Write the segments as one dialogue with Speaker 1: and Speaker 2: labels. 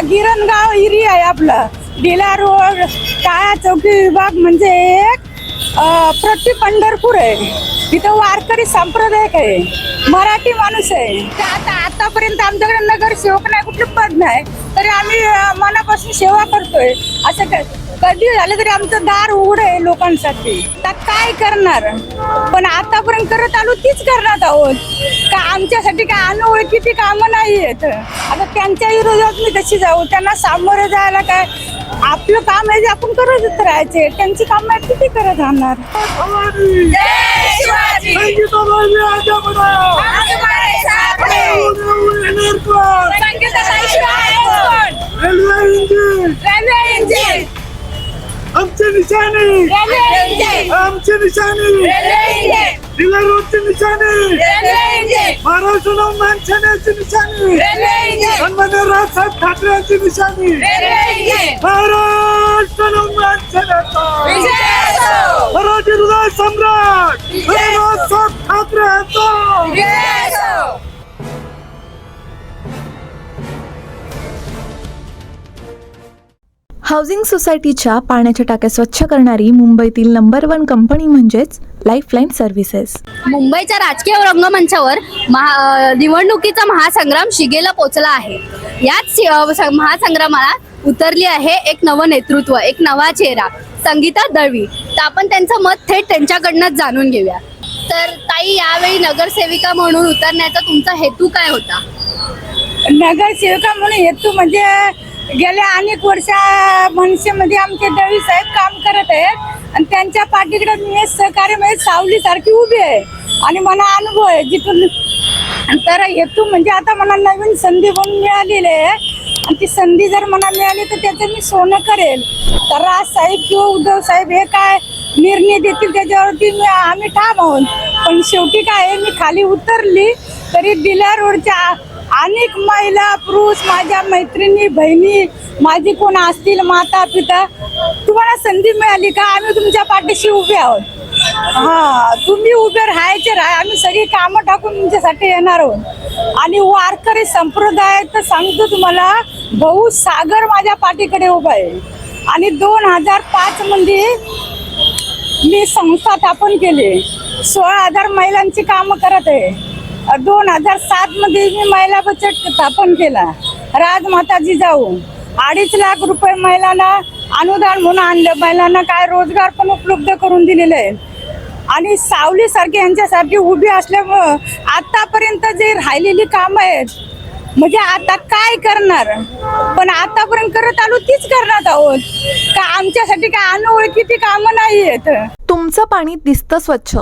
Speaker 1: Girangaon area आहे आपलं. डिला road काळा चौकी विभाग म्हणजे एक प्रति पंढरपूर आहे. तिथं वारकरी संप्रदायक आहे. मराठी माणूस आहे. आता आतापर्यंत आमच्याकडे नगरसेवक नाही कुठलं पद नाही. तरी आम्ही मनापासून सेवा करतोय. असं काय? कधी झालं तरी आमचं दार उघड आहे लोकांसाठी. आता काय करणार? पण आतापर्यंत करत आलो तीच करणार आहोत. का आमच्यासाठी काय अनोळखीची कामं नाही आहेत आता त्यांच्या विरोधात मी कशी जाऊ? त्यांना सामोरं जायला काय? आपलं काम आहे जे आपण करतच राहायचे. त्यांची काम आहे किती करत राहणार.
Speaker 2: निशाणी! आमची निशाणी! दिला रोडची निशाणी! महाराष्ट्र माणसाण्याची निशाणी! सन्मान्य राजसाहेब ठाकरेंची निशाणी! महाराष्ट्र माणसाण्याचा मराठी हृदय सम्राट! राजसाहेब ठाकरे यांचा
Speaker 3: हाऊसिंग सोसायटीच्या पाण्याच्या टाक्या स्वच्छ करणारी मुंबईतील नंबर वन कंपनी म्हणजेच लाईफलाईन सर्व्हिसेस
Speaker 4: मुंबईच्या राजकीय रंगमंचावर महा निवडणुकीचा महासंग्राम शिगेला पोचला आहे. याच महासंग्रामाला उतरली आहे एक नवं नेतृत्व एक नवा चेहरा संगीता दळवी. तर आपण त्यांचं मत थेट त्यांच्याकडनंच जाणून घेऊया. तर ताई यावेळी नगरसेविका म्हणून उतरण्याचा तुमचा हेतू काय होता?
Speaker 1: नगरसेविका म्हणून हेतू म्हणजे गेल्या अनेक वर्षा मनसेमध्ये आमचे दळवी साहेब काम करत आहेत. आणि त्यांच्या पाठीकडे मी सहकार्यामध्ये म्हणजे सावली सारखी उभी आहे. आणि मला अनुभव आहे जिथून तर हेतू म्हणजे आता मला नवीन संधी म्हणून मिळालेली आहे. आणि ती संधी जर मला मिळाली तर त्याचं मी सोनं करेल. तर राज साहेब किंवा उद्धव साहेब हे काय निर्णय देतील त्याच्यावरती मी आम्ही ठाम आहोत. पण शेवटी काय आहे, मी खाली उतरली तरी दिल्या रोडच्या अनेक महिला पुरुष माझ्या मैत्रिणी बहिणी माझी कोण असतील माता पिता तुम्हाला संधी मिळाली का? आम्ही तुमच्या पाठीशी उभे आहोत. हा तुम्ही उभे राहायचे राहा. आम्ही सगळी कामं टाकून तुमच्यासाठी येणार आहोत. आणि वारकरी संप्रदाय तर सांगतो तुम्हाला भाऊ सागर माझ्या पाठीकडे उभा आहे. आणि दोन हजार पाच मध्ये मी संस्था स्थापन केली. सोळा हजार महिलांची कामं करत आहे. दोन हजार सात मध्ये मी महिला बचत स्थापन केला. राजमाता जिजाऊ अडीच लाख रुपये महिलांना अनुदान म्हणून आणलं. महिलांना काय रोजगार पण उपलब्ध करून दिलेले आहे. आणि सावली सारखी यांच्यासारखी उभी असल्यामुळं आतापर्यंत जे राहिलेली कामं आहेत म्हणजे आता काय करणार? पण आतापर्यंत करत आलो तीच करणार आहोत. का आमच्यासाठी काय अनोळखीची कामं नाही आहेत?
Speaker 3: तुमचं पाणी दिसतं स्वच्छ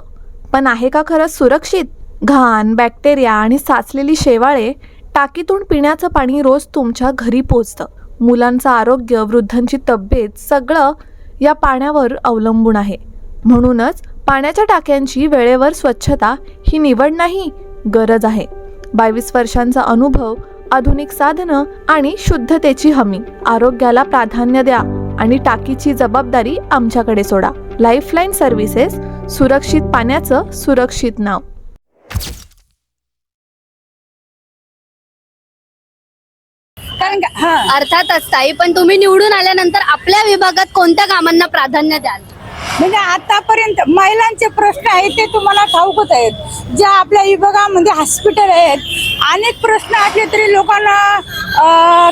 Speaker 3: पण आहे का खरंच सुरक्षित? घाण बॅक्टेरिया आणि साचलेली शेवाळे टाकीतून पिण्याचं पाणी रोज तुमच्या घरी पोचतं. मुलांचं आरोग्य वृद्धांची तब्येत सगळं या पाण्यावर अवलंबून आहे. म्हणूनच पाण्याच्या टाक्यांची वेळेवर स्वच्छता ही निवड नाही गरज आहे. बावीस वर्षांचा अनुभव आधुनिक साधनं आणि शुद्धतेची हमी. आरोग्याला प्राधान्य द्या आणि टाकीची जबाबदारी आमच्याकडे सोडा. लाईफलाईन सर्व्हिसेस सुरक्षित पाण्याचं सुरक्षित नाव.
Speaker 1: हा.
Speaker 4: अर्थातच ताई. पण तुम्ही निवडून आल्यानंतर आपल्या विभागात कोणत्या कामांना प्राधान्य द्याल?
Speaker 1: म्हणजे आतापर्यंत महिलांचे प्रश्न आहेत ते तुम्हाला ठाऊकच आहेत. ज्या आपल्या विभागामध्ये हॉस्पिटल आहेत अनेक प्रश्न असले तरी लोकांना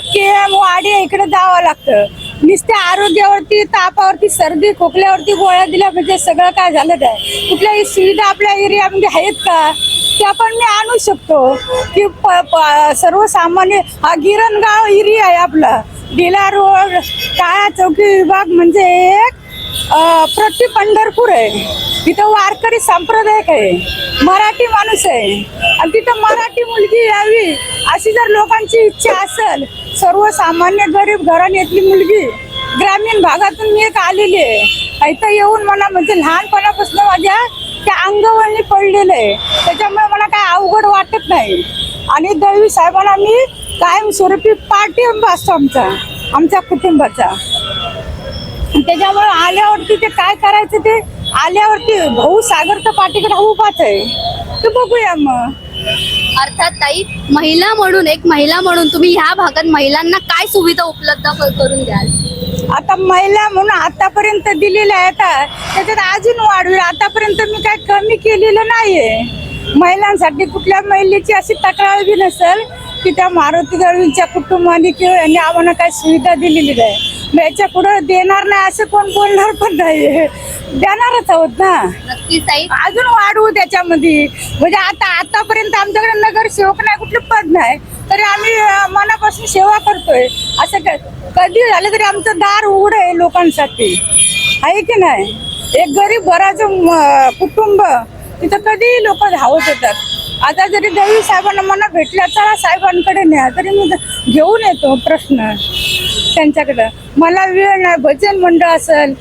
Speaker 1: के एम वाडी इकडे जावं लागतं. नुसत्या आरोग्यावरती तापावरती सर्दी खोकल्यावरती गोळ्या दिल्या म्हणजे सगळं काय झालं आहे कुठल्याही सुविधा आपल्या एरियामध्ये आहेत का? त्या पण मी आणू शकतो. की प- प- सर्वसामान्य हा गिरणगाव एरिया आहे आपला. डिला रोड काळा चौकी विभाग म्हणजे एक प्रति पंढरपूर आहे. तिथं वारकरी सांप्रदायिक आहे. मराठी माणूस आहे. आणि तिथं मराठी मुलगी यावी अशी जर लोकांची इच्छा असेल सर्वसामान्य गरीब घराण्यातली मुलगी ग्रामीण भागातून मी एक आलेली आहे. इथं येऊन मला म्हणजे लहानपणापासून माझ्या त्या अंगवळणी पडलेलं आहे. त्याच्यामुळे अवघड वाटत नाही. आणि दळवी साहेबांना मी कायमस्वरूपी पाठिंबा असतो आमचा आमच्या कुटुंबाचा. त्याच्यामुळे आल्यावरती ते काय करायचं ते आल्यावरती भाऊ सागर तर पाठीकडे उभाच आहे. तर बघूया मग.
Speaker 4: अर्थात ताई महिला म्हणून एक महिला म्हणून तुम्ही ह्या भागात महिलांना काय सुविधा उपलब्ध करून द्याल?
Speaker 1: आता महिला म्हणून आतापर्यंत दिलेल्या आहेत. त्याच्यात अजून वाढवेल आतापर्यंत मी काय कमी केलेलं नाहीये. महिलांसाठी कुठल्या महिलेची अशी तक्रार बी नसेल की त्या मारुती दळवींच्या कुटुंबाने किंवा यांनी आम्हाला काय सुविधा दिलेली नाही. मग याच्यापुढे देणार नाही असं कोण बोलणार पण नाही. देणारच आहोत ना. अजून वाढवू त्याच्यामध्ये. म्हणजे आता आतापर्यंत आमच्याकडे नगरसेवक नाही कुठलं पद नाही. तरी आम्ही मनापासून सेवा करतोय. असं कधी झालं तरी आमचं दार उघड आहे लोकांसाठी. आहे की नाही? एक गरीब घराचं म- कुटुंब तिथं कधीही लोक धावत येतात. आता जरी देवी साहेबांना मला भेटल्या चला साहेबांकडे न्या. तरी मी घेऊन येतो प्रश्न त्यांच्याकडं. मला वेळ नाही. भजन मंडळ असेल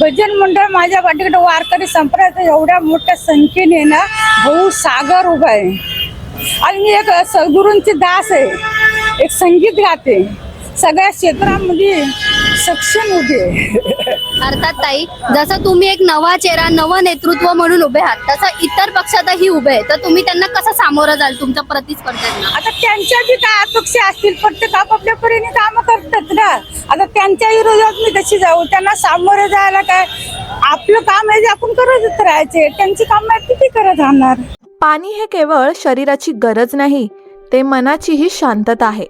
Speaker 1: भजन मंडळ माझ्या पाठीकडे वारकरी संप्रदाय एवढ्या मोठ्या संख्येने ना भाऊ सागर उभा आहे. आणि मी एक सद्गुरूंची दास आहे. एक संगीत गाते सगळ्या क्षेत्रामध्ये सक्षम उभी आहे.
Speaker 4: अर्थात ताई जसं तुम्ही एक नवा चेहरा नवं नेतृत्व म्हणून उभे आहात तसं इतर पक्षातही उभे आहे. तर तुम्ही त्यांना कसं सामोरं जाल तुमच्या प्रतिस्पर्ध्यांना?
Speaker 1: आता त्यांच्या बी काय अपेक्षा असतील? प्रत्येक आपापल्या परीने काम करतात ना. आता त्यांच्या विरोधात मी कशी जाऊ? त्यांना सामोरे जायला काय? आपलं काम आहे जे आपण करतच राहायचे. त्यांची काम आहे किती करत राहणार.
Speaker 3: पाणी हे केवळ शरीराची गरज नाही ते मनाचीही शांतता आहे.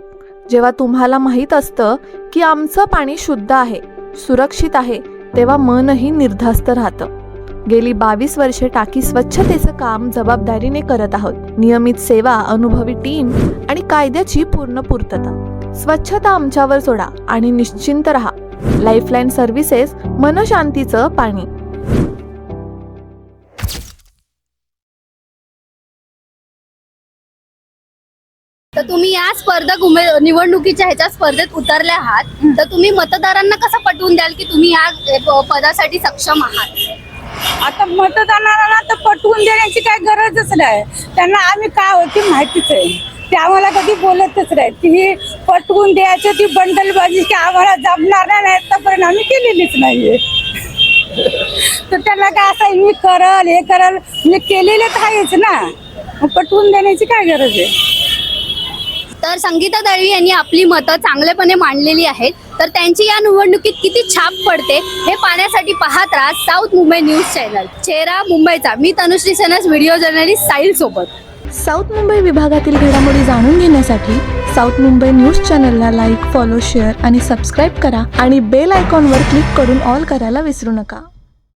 Speaker 3: जेव्हा तुम्हाला माहीत असतं की आमचं पाणी शुद्ध आहे सुरक्षित आहे तेव्हा मनही निर्धास्त राहतं. गेली बावीस वर्षे टाकी स्वच्छतेचं काम जबाबदारीने करत आहोत. नियमित सेवा अनुभवी टीम आणि कायद्याची पूर्ण पूर्तता. स्वच्छता आमच्यावर सोडा आणि निश्चिंत रहा. लाईफलाईन सर्व्हिसेस मनशांतीचं पाणी.
Speaker 4: तर तुम्ही या स्पर्धक उमे निवडणुकीच्या ह्याच्या स्पर्धेत उतरले आहात. तर तुम्ही मतदारांना कसं पटवून द्याल की तुम्ही या प- पदासाठी सक्षम आहात?
Speaker 1: आता मतदारांना तर पटवून देण्याची काय गरजच नाही. त्यांना आम्ही काय होती माहितीच आहे. ते आम्हाला कधी बोलतच नाही ती ही पटवून द्यायचं ती बंडलबाजी की आम्हाला जमणार नाही आतापर्यंत आम्ही केलेलीच नाहीये. तर त्यांना काय असं मी करल हे करल मी केलेले तर आहेच ना. पटवून देण्याची काय गरज आहे?
Speaker 4: तर संगीता दळवी यांनी आपली मतं चांगलेपणे मांडलेली आहेत. तर त्यांची या निवडणुकीत किती छाप पडते हे पाहण्यासाठी पाहत राहा साऊथ मुंबई न्यूज चॅनल. चेहरा मुंबईचा. मी तनुश्री सनस व्हिडिओ जर्नलिस्ट साहिल सोबत.
Speaker 3: साऊथ मुंबई विभागातील घडामोडी जाणून घेण्यासाठी साऊथ मुंबई न्यूज चॅनलला लाईक फॉलो शेअर आणि सबस्क्राईब करा आणि बेल आयकॉनवर क्लिक करून ऑल करायला विसरू नका.